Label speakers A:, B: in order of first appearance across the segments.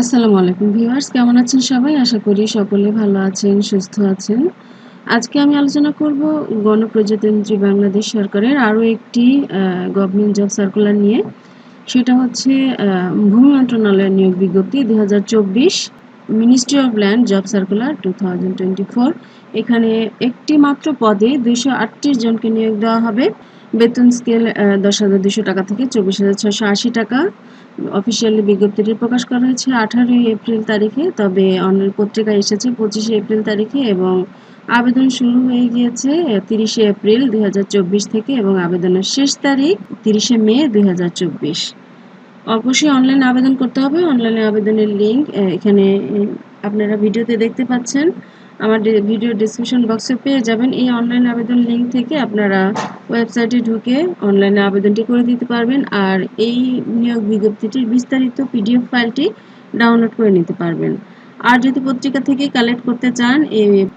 A: আসসালামু আলাইকুম ভিউয়ার্স, কেমন আছেন সবাই? আশা করি সকলে ভালো আছেন, সুস্থ আছেন। আজকে আমি আলোচনা করব গণপ্রজাতন্ত্রী বাংলাদেশ সরকারের আরও একটি গভর্নমেন্ট জব সার্কুলার নিয়ে। সেটা হচ্ছে ভূমি মন্ত্রণালয়ের নিয়োগ বিজ্ঞপ্তি দু হাজার চব্বিশ। Ministry of land job circular two এখানে একটি মাত্র পদে দুইশো জনকে নিয়োগ দেওয়া হবে। বেতন স্কেল দশ হাজার দুশো টাকা থেকে চব্বিশ হাজার ছশো আশি টাকা। অফিসিয়ালি বিজ্ঞপ্তিটি প্রকাশ করা হয়েছে আঠারোই এপ্রিল তারিখে, তবে অন্য পত্রিকায় এসেছে পঁচিশে এপ্রিল তারিখে এবং আবেদন শুরু হয়ে গিয়েছে তিরিশে এপ্রিল দুই হাজার চব্বিশ থেকে এবং আবেদনের শেষ তারিখ তিরিশে মে দু হাজার চব্বিশ। অবশ্যই অনলাইনে আবেদন করতে হবে। অনলাইনে আবেদনের লিঙ্ক এখানে আপনারা ভিডিওতে দেখতে পাচ্ছেন। আমার ভিডিও ডিসক্রিপশন বক্সে পেয়ে যাবেন। এই অনলাইন আবেদন লিঙ্ক থেকে আপনারা ওয়েবসাইটে ঢুকে অনলাইনে আবেদনটি করে দিতে পারবেন। আর এই নিয়োগ বিজ্ঞপ্তিটির বিস্তারিত পিডিএফ ফাইলটি ডাউনলোড করে নিতে পারবেন। আর যদি পত্রিকা থেকে কালেক্ট করতে চান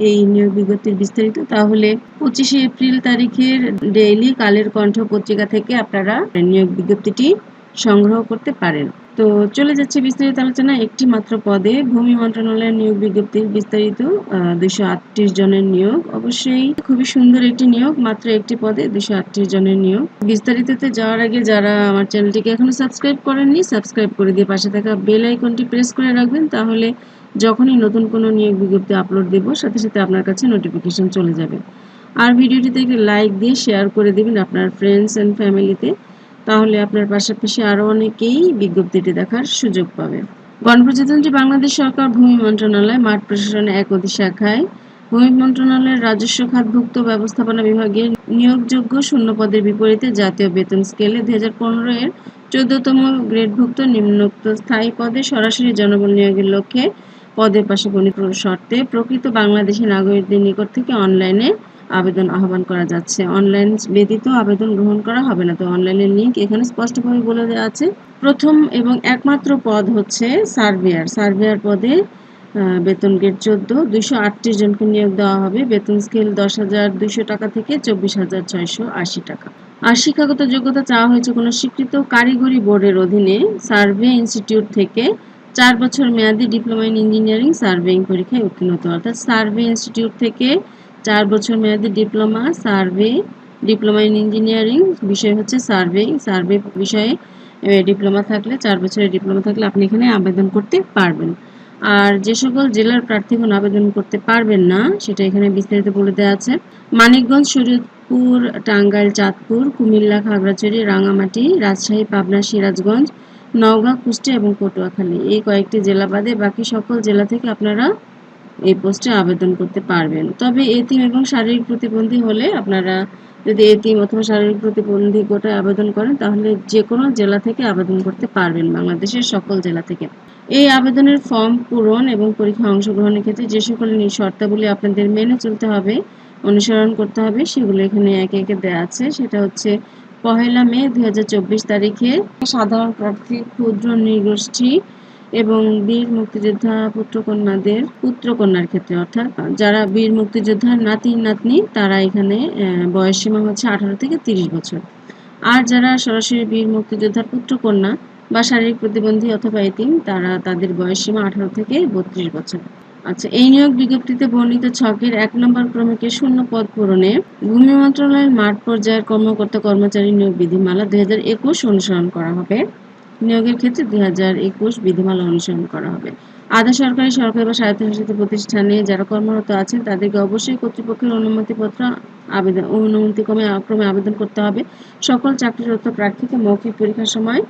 A: এই নিয়োগ বিজ্ঞপ্তির বিস্তারিত, তাহলে পঁচিশে এপ্রিল তারিখের ডেইলি কালের কণ্ঠ পত্রিকা থেকে আপনারা নিয়োগ বিজ্ঞপ্তিটি সংগ্রহ করতে পারেন। তো চলে যাচ্ছে বিস্তারিত আলোচনা। একটি মাত্র পদে ভূমি মন্ত্রণালয়ের নিয়োগ বিজ্ঞপ্তির বিস্তারিত দুইশো আটত্রিশ জনের নিয়োগ। অবশ্যই খুবই সুন্দর একটি নিয়োগ, মাত্র একটি পদে দুইশো আটত্রিশ জনের নিয়োগ। বিস্তারিততে যাওয়ার আগে যারা আমার চ্যানেলটিকে এখনও সাবস্ক্রাইব করেননি, সাবস্ক্রাইব করে দিয়ে পাশে থাকা বেল আইকনটি প্রেস করে রাখবেন। তাহলে যখনই নতুন কোনো নিয়োগ বিজ্ঞপ্তি আপলোড দেব, সাথে সাথে আপনার কাছে নোটিফিকেশন চলে যাবে। আর ভিডিওটিতে লাইক দিয়ে শেয়ার করে দেবেন আপনার ফ্রেন্ডস অ্যান্ড ফ্যামিলিতে তাহলে আপনার পাশাপাশি আরও অনেকেই বিজ্ঞপ্তিটি দেখার সুযোগ পাবে। গণপ্রজাতন্ত্রী বাংলাদেশ সরকার ভূমি মন্ত্রণালয়, মাঠ প্রশাসনের এক অধিশাখায় ভূমি মন্ত্রণালয়ের রাজস্ব খাতভুক্ত ব্যবস্থাপনা বিভাগে নিয়োগযোগ্য শূন্য পদের বিপরীতে জাতীয় বেতন স্কেলে দুই হাজার পনেরো এর চোদ্দতম গ্রেডভুক্ত নিম্নোক্ত স্থায়ী পদে সরাসরি জনবল নিয়োগের লক্ষ্যে পদের পাশে শর্তে প্রকৃত বাংলাদেশি নাগরিকদের নিকট থেকে অনলাইনে আবেদন আহ্বান করা যাচ্ছে। অনলাইন ব্যতীত আবেদন গ্রহণ করা হবে না। তো অনলাইনের লিঙ্ক এখানে স্পষ্টভাবে বলে দেওয়া আছে। প্রথম এবং একমাত্র পদ হচ্ছে সার্ভেয়ার। সার্ভেয়ার পদে বেতন গেট চোদ্দ, দুইশো আটত্রিশ জনকে নিয়োগ দেওয়া হবে। বেতন স্কেল দশ হাজার দুইশো টাকা থেকে চব্বিশ হাজার ছয়শো আশি টাকা। আর শিক্ষাগত যোগ্যতা চাওয়া হয়েছে কোনো স্বীকৃত কারিগরি বোর্ডের অধীনে। সার্ভে ইনস্টিটিউট থেকে চার বছর মেয়াদি ডিপ্লোমা ইন ইঞ্জিনিয়ারিং সার্ভেইং পরীক্ষায় উত্তীর্ণ হতে অর্থাৎ সার্ভে ইনস্টিটিউট থেকে চার বছর মেয়াদী diploma, survey, diploma in engineering, বিষয় হচ্ছে সার্ভে সার্ভে বিষয়ে ডিপ্লোমা থাকলে, চার বছরের ডিপ্লোমা থাকলে আপনি এখানে আবেদন করতে পারবেন। আর যে সকল জেলার প্রার্থীগণ আবেদন করতে পারবেন না, সেটা এখানে বিস্তারিত বলে দেওয়া আছে। মানিকগঞ্জ, শরীয়তপুর, টাঙ্গাইল, চাঁদপুর, কুমিল্লা, খাগড়াছড়ি রাঙামাটি রাজশাহী, পাবনা, সিরাজগঞ্জ, নওগাঁ, কুষ্টিয়া এবং পটুয়াখালী। এই কয়েকটি জেলা বাদে বাকি সকল জেলা থেকে আপনারা এই পোস্টে আবেদন করতে পারবেন। তবে এতিম এবং শারীরিক প্রতিবন্ধী হলে আপনারা যদি এতিম অথবা শারীরিক প্রতিবন্ধী কোটায় আবেদন করেন, তাহলে যে কোনো জেলা থেকে আবেদন করতে পারবেন, বাংলাদেশের সকল জেলা থেকে। এই আবেদনের ফর্ম পূরণ এবং পরীক্ষায় অংশগ্রহণের ক্ষেত্রে যে সকল শর্তাবলী আপনাদের মেনে চলতে হবে, অনুসরণ করতে হবে, সেগুলো এখানে একে একে দেওয়া আছে। সেটা হচ্ছে পহেলা মে দু হাজার চব্বিশ তারিখে সাধারণ প্রার্থী ক্ষুদ্র নৃগোষ্ঠী এবং বীর মুক্তিযোদ্ধা পুত্রকন্যাদের পুত্রকন্যার ক্ষেত্রে, অর্থাৎ যারা বীর মুক্তিযোদ্ধার নাতি, নাতনি, তারা এখানে বয়স সীমা হচ্ছে আঠারো থেকে তিরিশ বছর। আর যারা সরাসরি বীর মুক্তিযোদ্ধার পুত্রকন্যা বা শারীরিক প্রতিবন্ধী অথবা এতিম, তারা তাদের বয়স সীমা আঠারো থেকে বত্রিশ বছর। আচ্ছা এই নিয়োগ বিজ্ঞপ্তিতে বর্ণিত ছকের এক নম্বর ক্রমিকের শূন্য পদ পূরণে ভূমি মন্ত্রণালয়ের মাঠ পর্যায়ের কর্মকর্তা কর্মচারী নিয়োগ বিধিমালা দুই হাজার একুশ অনুসরণ করা হবে। নিয়োগের ক্ষেত্রে দুই হাজার একুশ বিধিমালা অনুসরণ করা হবে। আধা সরকারি সরকারি বা স্বায়ত্তশাসিত প্রতিষ্ঠানে যারা কর্মরত আছেন, তাদেরকে অবশ্যই কর্তৃপক্ষের অনুমতিপত্র আবেদন, অনুমতিক্রমে ক্রমে আবেদন করতে হবে। সকল চাকরিরত প্রার্থীকে মৌখিক পরীক্ষার সময়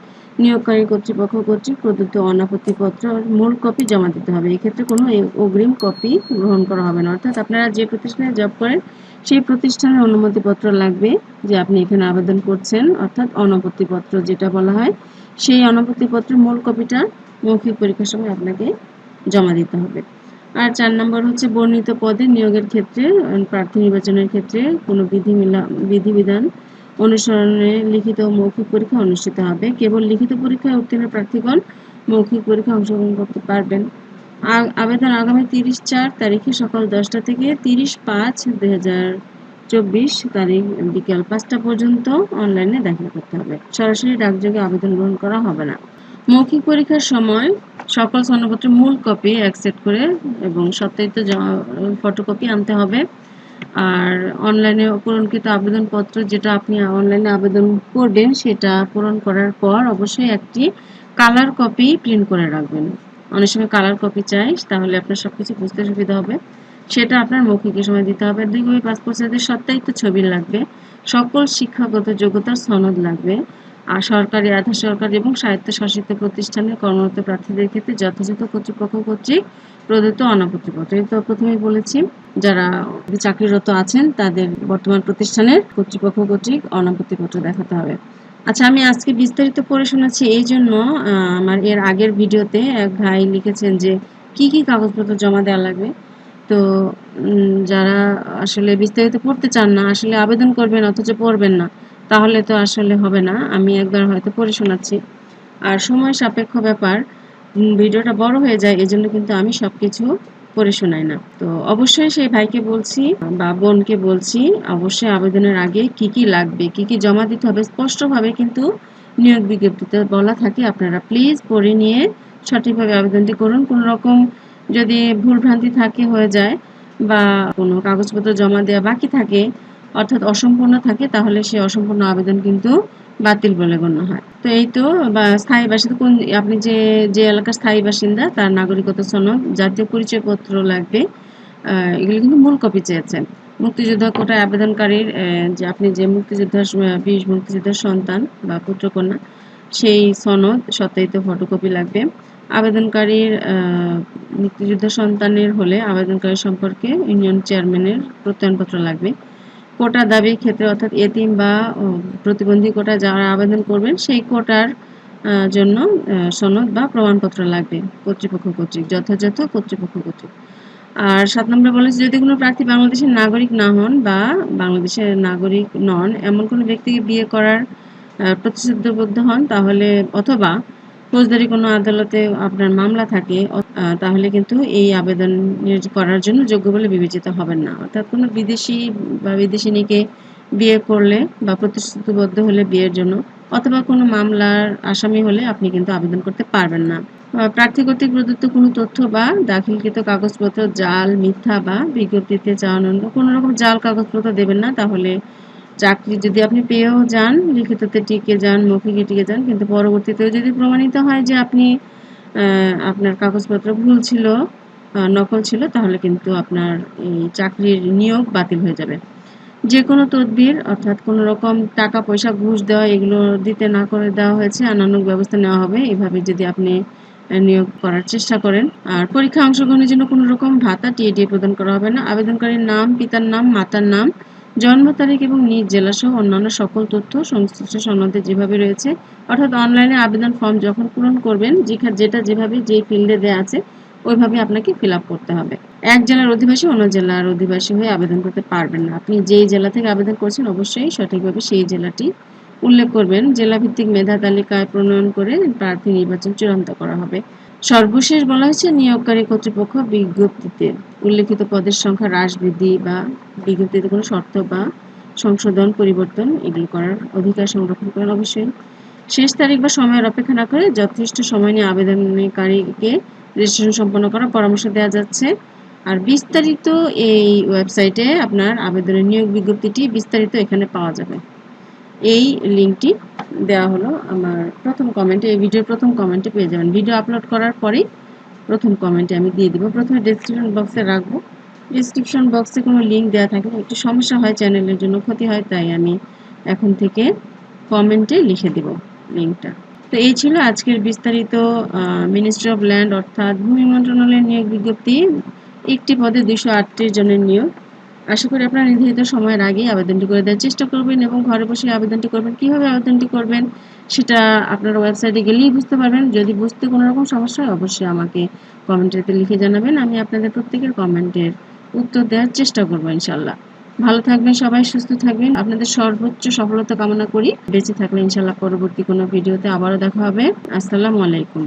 A: নিয়োগকারী কর্তৃপক্ষ কর্তৃক প্রদত্ত অনাপত্তিপত্র মূল কপি জমা দিতে হবে। এক্ষেত্রে কোনো অগ্রিম কপি গ্রহণ করা হবে না। অর্থাৎ আপনারা যে প্রতিষ্ঠানে জব করেন, সেই প্রতিষ্ঠানের অনুমতিপত্র লাগবে যে আপনি এখানে আবেদন করছেন। অর্থাৎ অনাপত্তিপত্র যেটা বলা হয়, সেই অনুমতিপত্রের মূল কপিটা মৌখিক পরীক্ষার সময় আপনাকে জমা দিতে হবে। আর চার নম্বর হচ্ছে বর্ণিত পদে নিয়োগের ক্ষেত্রে, প্রার্থী নির্বাচনের ক্ষেত্রে কোনো বিধি বিধিবিধান অনুসরণে লিখিত মৌখিক পরীক্ষা অনুষ্ঠিত হবে। কেবল লিখিত পরীক্ষায় উত্তীর্ণ প্রার্থীগণ মৌখিক পরীক্ষা অংশগ্রহণ করতে পারবেন। আবেদন আগামী তিরিশ চার তারিখে সকাল দশটা থেকে তিরিশ পাঁচ হাজার চব্বিশ তারিখ বিকেল পাঁচটা পর্যন্ত অনলাইনে দাখিল করতে হবে। সরাসরি ডাকযোগে আবেদন গ্রহণ করা হবে না। মৌখিক পরীক্ষার সময় সকল সনদপত্রের মূল কপি অ্যাকসেপ্ট করে এবং সত্যায়িত ফটোকপি আনতে হবে। আর অনলাইনে পূরণকৃত আবেদনপত্র যেটা আপনি অনলাইনে আবেদন করবেন, সেটা পূরণ করার পর অবশ্যই একটি কালার কপি প্রিন্ট করে রাখবেন। অনেক সময় কালার কপি চাই, তাহলে আপনার সব কিছু বুঝতে সুবিধা হবে। সেটা আপনার মৌখিকের সময় দিতে হবে। দুই পাসপোর্ট সাইজের সত্যায়িত ছবি লাগবে। সকল শিক্ষাগত যোগ্যতার সনদ লাগবে। আর সরকারি আধা সরকারি এবং স্বায়ত্তশাসিত প্রতিষ্ঠানের কর্মরত প্রার্থীদের ক্ষেত্রে যথাযথ কর্তৃপক্ষ কর্তৃক প্রদত্ত অনাপত্তিপত্র। এই তো প্রথমেই বলেছি, যারা চাকরিরত আছেন, তাদের বর্তমান প্রতিষ্ঠানের কর্তৃপক্ষ কর্তৃক অনাপত্তিপত্র দেখাতে হবে। আচ্ছা আমি আজকে বিস্তারিত পড়ে শোনাচ্ছি এই জন্য আমার এর আগের ভিডিওতে এক ভাই লিখেছেন যে, কি কি কাগজপত্র জমা দেওয়া লাগবে? তো যারা আসলে বিস্তারিত পড়তে চান না, আসলে আবেদন করবেন, অথচ পড়বেন না। তাহলে তো আসলে হবে না। আমি একবার হয়তো পড়ে শোনাচ্ছি। আর সময় সাপেক্ষ ব্যাপার ভিডিওটা বড় হয়ে যায়, এজন্য কিন্তু আমি সব কিছু পড়ে শোনাই না। তো অবশ্যই সেই ভাইকে বলছি, বা বোনকে বলছি, অবশ্যই আবেদনের আগে কি কি লাগবে, কি কি জমা দিতে হবে, স্পষ্টভাবে কিন্তু নিয়োগ বিজ্ঞপ্তিতে বলা থাকে। আপনারা প্লিজ পড়ে নিয়ে সঠিকভাবে আবেদনটি করুন। কোনো রকম যদি ভুলভ্রান্তি থাকে হয়ে যায়, বা কোনো কাগজপত্র জমা দেওয়া বাকি থাকে অর্থাৎ অসম্পূর্ণ থাকে, তাহলে সেই অসম্পূর্ণ আবেদন কিন্তু বাতিল বলে গণ্য হয়। তো এই তো, বা স্থায়ী বাসিন্দা কোন, আপনি যে যে এলাকার স্থায়ী বাসিন্দা, তার নাগরিকতা সনদ, জাতীয় পরিচয়পত্র লাগবে এগুলো কিন্তু মূল কপি চেয়েছেন। মুক্তিযোদ্ধা কোটায় আবেদনকারীর যে আপনি যে মুক্তিযোদ্ধার বীর মুক্তিযোদ্ধার সন্তান বা পুত্রকন্যা, সেই সনদ, সত্যায়িত ফটোকপি লাগবে। আবেদনকারীর মুক্তিযোদ্ধা সন্তানের হলে আবেদনকারী সম্পর্কে ইউনিয়ন চেয়ারম্যানের প্রত্যয়নপত্র লাগবে। কোটা দাবির ক্ষেত্রে অর্থাৎ এতিম বা প্রতিবন্ধী কোটা যারা আবেদন করবেন, সেই কোটার জন্য সনদ বা প্রমাণপত্র লাগবে, কর্তৃপক্ষ কর্তৃক, যথাযথ কর্তৃপক্ষ কর্তৃক। আর সাত নম্বরে বলেছে যদি কোনো প্রার্থী বাংলাদেশের নাগরিক না হন বা বাংলাদেশের নাগরিক নন, এমন কোনো ব্যক্তিকে বিয়ে করার প্রতিশ্রুতিবদ্ধ হন, তাহলে অথবা ফৌজদারি কোনো আদালতে আপনার মামলা থাকে তাহলে কিন্তু এই আবেদন করার জন্য যোগ্য বলে বিবেচিত হবেন না। অর্থাৎ কোনো বিদেশি বা বিদেশিনীকে বিয়ে করলে বা প্রতিশ্রুতিবদ্ধ হলে বিয়ের জন্য, অথবা কোনো মামলার আসামি হলে আপনি কিন্তু আবেদন করতে পারবেন না। প্রার্থী কর্তৃক প্রদত্ত কোনো তথ্য বা দাখিলকৃত কাগজপত্র, জাল, মিথ্যা বা বিজ্ঞপ্তিতে চাওয়ানো কোনো রকম জাল, কাগজপত্র দেবেন না, তাহলে চাকরি যদি আপনি পেয়েও যান লিখিততে টিকে যান, মৌখিকে টিকে যান, কিন্তু পরবর্তীতেও যদি প্রমাণিত হয় যে আপনি আপনার কাগজপত্র ভুল ছিল নকল ছিল, তাহলে কিন্তু আপনার এই চাকরির নিয়োগ বাতিল হয়ে যাবে। যে কোনো তদবির, অর্থাৎ কোনো রকম টাকা পয়সা, ঘুষ দেওয়া, এগুলো দিতে না করে দেওয়া হয়েছে আনানুক ব্যবস্থা নেওয়া হবে। এভাবে যদি আপনি নিয়োগ করার চেষ্টা করেন। আর পরীক্ষা অংশগ্রহণের জন্য কোনো রকম ভাতা টিএডিএ প্রদান করা হবে না। আবেদনকারীর নাম, পিতার নাম, মাতার নাম জন্ম তারিখ এবং নিজ জেলাসহ অন্যান্য সকল তথ্য সংশ্লিষ্ট সনদে যেভাবে রয়েছে, অর্থাৎ অনলাইনে আবেদন ফর্ম যখন পূরণ করবেন যেটা যেভাবে যে ফিল্ডে দেওয়া আছে, ওইভাবে আপনাকে ফিল করতে হবে। এক জেলার অধিবাসী অন্য জেলার অধিবাসী হয়ে আবেদন করতে পারবেন না। আপনি যেই জেলা থেকে আবেদন করছেন, অবশ্যই সঠিকভাবে সেই জেলাটি উল্লেখ করবেন। জেলাভিত্তিক মেধা তালিকায় প্রণয়ন করে প্রার্থী নির্বাচন চূড়ান্ত করা হবে। সর্বশেষ বলা হয়েছে, নিয়োগকারী কর্তৃপক্ষ বিজ্ঞপ্তিতে উল্লেখিত পদের সংখ্যা হ্রাস, বৃদ্ধি বা বিজ্ঞপ্তিতে কোনো শর্ত বা সংশোধন, পরিবর্তন এগুলো করার অধিকার সংরক্ষণ করেন অবশ্যই। শেষ তারিখ বা সময়ের অপেক্ষা না করে যথেষ্ট সময় নিয়ে আবেদনকারীকে রেজিস্ট্রেশন সম্পন্ন করার পরামর্শ দেওয়া যাচ্ছে। আর বিস্তারিত এই ওয়েবসাইটে আপনার আবেদনের নিয়োগ বিজ্ঞপ্তিটি বিস্তারিত এখানে পাওয়া যাবে। এই লিঙ্কটি দেওয়া হলো আমার প্রথম কমেন্টে এই ভিডিওর প্রথম কমেন্টে পেয়ে যাবেন। ভিডিও আপলোড করার পরেই প্রথম কমেন্টে আমি দিয়ে দিব। প্রথমে ডেসক্রিপশন বক্সে রাখব। ডিসক্রিপশন বক্সে কোনো লিঙ্ক দেওয়া থাকলে একটু সমস্যা হয় চ্যানেলের জন্য, ক্ষতি হয়, তাই আমি এখন থেকে কমেন্টে লিখে দিব লিঙ্কটা তো এই ছিল আজকের বিস্তারিত মিনিস্ট্রি অফ ল্যান্ড অর্থাৎ ভূমি মন্ত্রণালয়ের নিয়োগ বিজ্ঞপ্তি। একটি পদে দুশো জনের নিয়োগ। আশা করি আপনারা নির্ধারিত সময়ের আগেই আবেদনটি করে দেওয়ার চেষ্টা করবেন এবং ঘরে বসে আবেদনটি করবেন, কীভাবে আবেদনটি করবেন সেটা আপনারা ওয়েবসাইটে গেলেই বুঝতে পারবেন। যদি বুঝতে কোনো রকম সমস্যা হয়, অবশ্যই আমাকে কমেন্টেতে লিখে জানাবেন। আমি আপনাদের প্রত্যেকের কমেন্টের উত্তর দেওয়ার চেষ্টা করব ইনশাল্লাহ ভালো থাকবেন সবাই, সুস্থ থাকবেন। আপনাদের সর্বোচ্চ সফলতা কামনা করি। বেঁচে থাকলে ইনশাল্লাহ পরবর্তী কোনো ভিডিওতে আবারও দেখা হবে। আসসালামু আলাইকুম।